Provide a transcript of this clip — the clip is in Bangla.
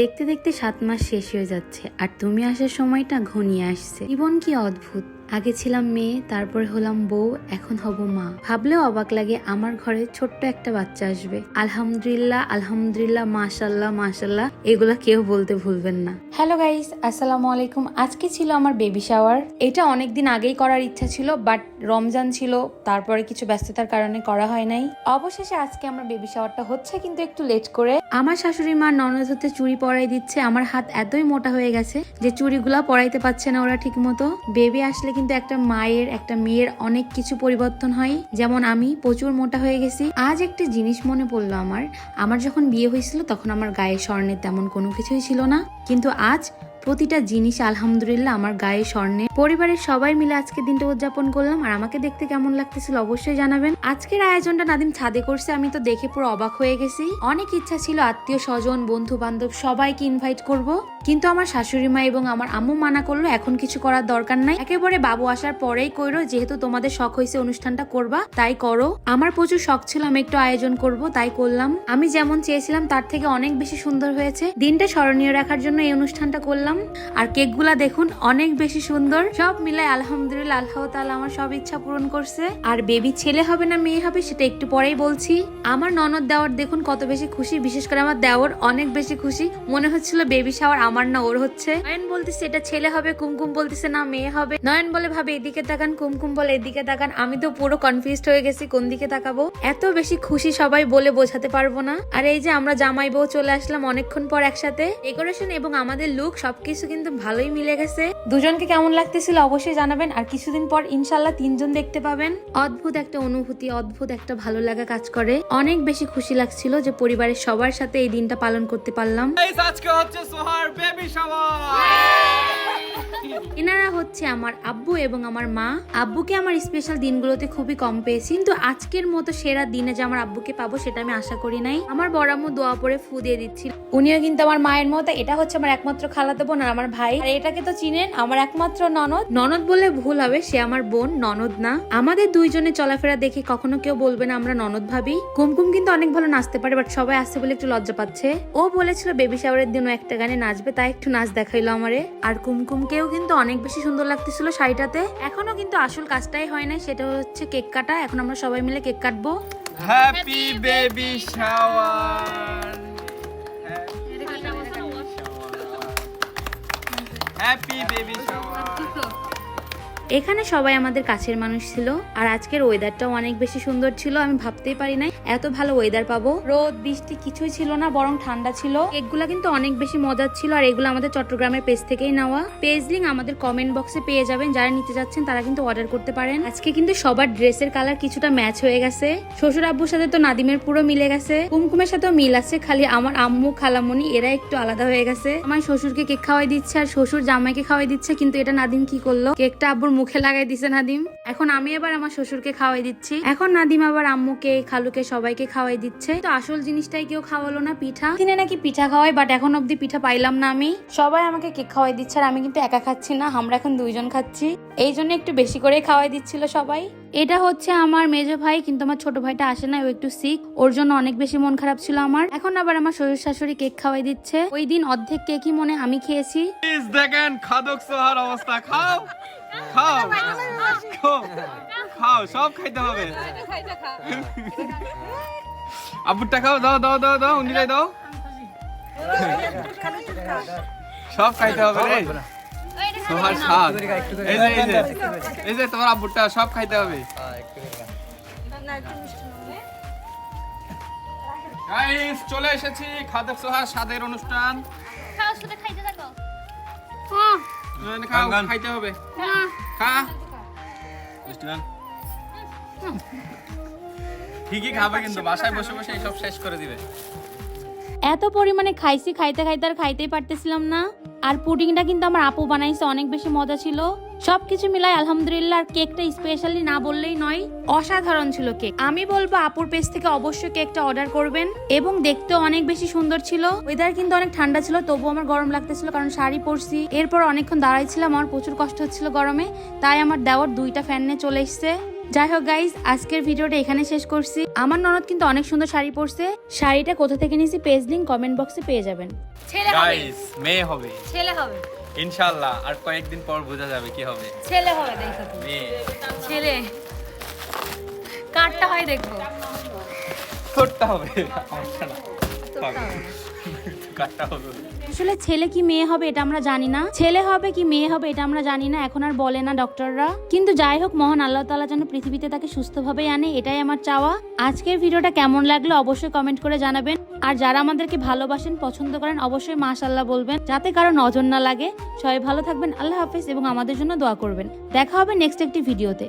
দেখতে দেখতে সাত মাস শেষ হয়ে যাচ্ছে, আর তুমি আসার সময়টা ঘনিয়ে আসছে। জীবন কি অদ্ভুত? আগে ছিলাম মেয়ে তারপরে হলাম বউ এখন হব মা। ভাবলেও অবাক লাগে আমার ঘরে ছোট্ট একটা বাচ্চা আসবে। আলহামদুলিল্লাহ আলহামদুলিল্লাহ মাশাল্লাহ মাশাল্লাহ এগুলা কেউ বলতে ভুলবেন না। হ্যালো গাইস আসসালামু আলাইকুম। আজকে ছিল আমার বেবি শাওয়ার এটা অনেকদিন আগেই করার ইচ্ছা ছিল বাট রমজান ছিল তারপরে কিছু ব্যস্ততার কারণে করা হয় নাই। অবশেষে আজকে আমার বেবি শাওয়ারটা হচ্ছে কিন্তু একটু লেট করে। আমার শাশুড়ি মা ননদ হতে চুড়ি পরাই দিচ্ছে আমার হাত এতই মোটা হয়ে গেছে যে চুড়িগুলা পরাইতে পারছে না ওরা ঠিক মতো বেবি আসলে কিন্তু একটা মায়ের, একটা মেয়ের অনেক কিছু পরিবর্তন হয়। যেমন আমি প্রচুর মোটা হয়ে গেছি। আজ একটা জিনিস মনে পড়ল আমার। আমার যখন বিয়ে হয়েছিল তখন আমার গায়ে স্বর্ণের তেমন কোনো কিছুই ছিল না। কিন্তু আজ প্রতিটা জিনিস আলহামদুলিল্লাহ আমার গায়ে স্বর্ণে। পরিবারের সবাই মিলে আজকে দিনটা উদযাপন করলাম। আর আমাকে দেখতে কেমন লাগতেছিল অবশ্যই জানাবেন। আজকের আয়োজনটা নাদিম ছাদে করছে। আমি তো দেখে পুরো অবাক হয়ে গেছি। অনেক ইচ্ছা ছিল আত্মীয় স্বজন বন্ধু বান্ধব সবাইকে ইনভাইট করব। কিন্তু আমার শাশুড়ি মা এবং আমার আম্মু মানা করল, এখন কিছু করার দরকার নাই। একেবারে বাবু আসার পরেই কইরো, যেহেতু তোমাদের শখ হয়েছে অনুষ্ঠানটা করবা, তাই করো। আমার প্রচুর শখ ছিল, আমি একটু আয়োজন করব, তাই করলাম। আমি যেমন চেয়েছিলাম, তার থেকে অনেক বেশি সুন্দর হয়েছে। দিনটা স্মরণীয় রাখার জন্য এই অনুষ্ঠানটা করলাম। আর কেকগুলা দেখুন, অনেক বেশি সুন্দর। সব মিলাই আলহামদুলিল্লাহ, আল্লাহ তাআলা আমার সব ইচ্ছা পূরণ করছে। আর বেবি ছেলে হবে না, মেয়ে হবে, সেটা একটু পরেই বলছি। আমার ননদ দেওয়ার দেখুন কত বেশি খুশি, বিশেষ করে আমার দেওয়ার অনেক বেশি খুশি। মনে হচ্ছিল বেবি শাওয়ার আমার না ওর হচ্ছে। নয়ন বলতেছে, এটা ছেলে হবে, কুমকুম বলতেছে, না, মেয়ে হবে। নয়ন বলে, ভাবে, এদিকে তাকান, কুমকুম বলে, এদিকে তাকান। আমি তো পুরো কনফিউজড হয়ে গেছি, কোন দিকে তাকাবো? এত বেশি খুশি সবাই বলে বোঝাতে পারব না। আর এই যে আমরা জামাই বউ চলে আসলাম অনেকক্ষণ পর একসাথে। ডেকোরেশন এবং আমাদের লুক সবকিছু কিন্তু ভালোই মিলে গেছে। দুজনকে কেমন লাগতেছিল অবশ্যই জানাবেন। আর কিছুদিন পর ইনশাল্লাহ তিনজন দেখতে পাবেন। অদ্ভুত একটা অনুভূতি, অদ্ভুত একটা ভালো লাগা কাজ করে। অনেক বেশি খুশি লাগছিল যে পরিবারের সবার সাথে এই দিনটা পালন করতে পারলাম। আজকে হচ্ছে সোহার বেবি শাওয়ার এনারা হচ্ছে আমার আব্বু এবং আমার মা। আব্বুকে আমার স্পেশাল দিনগুলোতে খুবই কম পেয়েছি, কিন্তু আজকের মতো সেরা দিনে যে আমার আব্বুকে পাবো সেটা আমি আশা করি নাই। আমার বড় আম্মু দোয়া পরে ফু দিয়ে দিচ্ছিল। উনিও কিন্তু আমার মায়ের মতো, এটা হচ্ছে আমার একমাত্র খালাতো বোন আর আমার ভাই। আর এটাকে তো চিনেন, আমার একমাত্র ননদ। ননদ বলে ভুল হবে, সে আমার বোন, ননদ না। আমাদের দুইজনে চলাফেরা দেখে কখনো কেউ বলবে না আমরা ননদ ভাবি। কুমকুম কিন্তু অনেক ভালো নাচতে পারে বাট সবাই আসছে বলে একটু লজ্জা পাচ্ছে। ও বলেছিল বেবি শাওয়ারের দিনও একটা গানে নাচবে, তাই একটু নাচ দেখাইলো আমারে। আর কুমকুমকেও কিন্তু অনেক বেশি সুন্দর লাগতেছিল শাড়িটাতে। এখনও কিন্তু আসল কাজটাই হয় না সেটা হচ্ছে কেক কাটা। এখন আমরা সবাই মিলে কেক কাটবো। Happy baby shower happy baby shower এখানে সবাই আমাদের কাছের মানুষ ছিল, আর আজকের ওয়েদারটাও অনেক বেশি সুন্দর ছিল, আমি ভাবতেই পারি নাই। এত ভালো ওয়েদার পাবো। রোদ, বৃষ্টি কিছুই ছিল না, বরং ঠান্ডা ছিল। এগুলা কিন্তু অনেক বেশি মজার ছিল, আর এগুলো আমাদের চট্টগ্রামের পেজ থেকেই নেওয়া। পেজ লিঙ্ক আমাদের কমেন্ট বক্সে পেয়ে যাবেন, যারা নিতে যাচ্ছেন তারা কিন্তু অর্ডার করতে পারেন। আজকে কিন্তু সবার ড্রেসের কালার কিছুটা ম্যাচ হয়ে গেছে। শ্বশুর আব্বুর সাথে তো নাদিমের পুরো মিলে গেছে। কুমকুমের সাথেও মিল আছে, খালি আমার আম্মু খালামণি এরা একটু আলাদা হয়ে গেছে। আমার শ্বশুরকে কেক খাওয়াই দিচ্ছে, আর শ্বশুর জামাইকে খাওয়াই দিচ্ছে, কিন্তু এটা নাদিম কি করল? কেকটা আব্বুর মুখে লাগাই দিছে নাদিম। এখন আমি আবার আমার শ্বশুরকে খাওয়াই দিচ্ছি। এখন নাদিম আবার আম্মুকে, খালুকে, সবাইকে খাওয়াই দিচ্ছে। তো আসল জিনিসটাই কেউ খাওয়ালো না পিঠা। দিনে নাকি পিঠা খাওয়াই বাট এখন অব্দি পিঠা পাইলাম না আমি। সবাই আমাকে কেক খাওয়াই দিচ্ছে আর আমি কিন্তু একা খাচ্ছি না, আমরা এখন দুইজন খাচ্ছি। এই জন্য একটু বেশি করে খাওয়াই দিচ্ছিল সবাই। এটা হচ্ছে আমার মেজো ভাই, কিন্তু আমার ছোট ভাইটা আসে না, ও একটু সিক ওর জন্য অনেক বেশি মন খারাপ ছিল আমার। এখন আবার আমার শ্বশুর শাশুড়ি কেক খাওয়াই দিচ্ছে। ওই দিন অর্ধেক কেকই মনে আমি খেয়েছি। দেখেন, খাদক সোহার অবস্থা, খাও। খাও খাও খাও সব খাইতে হবে। আব্বুরটা খাও দাও দাও দাও দাও উনিরাই দাও। সব খাইতে হবে রে। স্বাদ। এই যে এই যে এই যে তোমার আব্বুরটা সব খাইতে হবে। চলে এসেছি খাদক সোহার স্বাদের অনুষ্ঠান। খাও শুধু খাইতে খাও খাইতে হবে। খা। ঠিকই খাবে কিন্তু বাসায় বসে বসে সব শেষ করে দিবে। এত পরিমাণে খাইছি খাইতে খাইতে আর খাইতেই পারতেছিলাম না। আর পুডিংটা কিন্তু আমার আপু বানাইছে অনেক বেশি মজা ছিল। সবকিছু মিলাই আলহামদুলিল্লাহ আর কেকটা স্পেশালি না বললেই নয় অসাধারণ ছিল কেক। আমি বলব আপুর পেজ থেকে অবশ্যই কেকটা অর্ডার করবেন এবং দেখতে অনেক বেশি সুন্দর ছিল। ওয়েদার কিন্তু অনেক ঠান্ডা ছিল তবু আমার গরম লাগতেছিল কারণ শাড়ি পরছি। এরপর অনেকক্ষণ দাঁড়াইছিলাম আমার প্রচুর কষ্ট হচ্ছিল গরমে তাই আমার দেওয়ার দুইটা ফ্যান নিয়ে চলে এসছে। যাই হোক গাইস আজকের ভিডিওটা এখানে শেষ করছি। আমার ননদ কিন্তু অনেক সুন্দর শাড়ি পরছে। শাড়িটা কোথা থেকে নিয়েছি পেজ লিঙ্ক কমেন্ট বক্সে পেয়ে যাবেন। ছেলে হবে মেয়ে হবে। ছেলে হবে। ইনশাআল্লাহ আর কয়েকদিন পর বোঝা যাবে কি হবে। ছেলে হবে দেখো ছেলে। কারটা হয় দেখব ছোটটা হবে। আমারটা না। হবে আসলে ছেলে কি মেয়ে হবে এটা আমরা জানি না। ছেলে হবে কি মেয়ে হবে এটা আমরা জানি না এখন আর বলে না ডক্টররা। কিন্তু যাই হোক মহান আল্লাহ তাআলা যেন পৃথিবীতে তাকে সুস্থভাবে আনে এটাই আমার চাওয়া। আজকের ভিডিওটা কেমন লাগল অবশ্যই কমেন্ট করে জানাবেন। আর যারা আমাদেরকে ভালোবাসেন পছন্দ করেন অবশ্যই মাশাল্লাহ বলবেন যাতে কারও নজর না লাগে। সবাই ভালো থাকবেন আল্লাহ হাফেজ এবং আমাদের জন্য দোয়া করবেন। দেখা হবে নেক্সট একটি ভিডিওতে।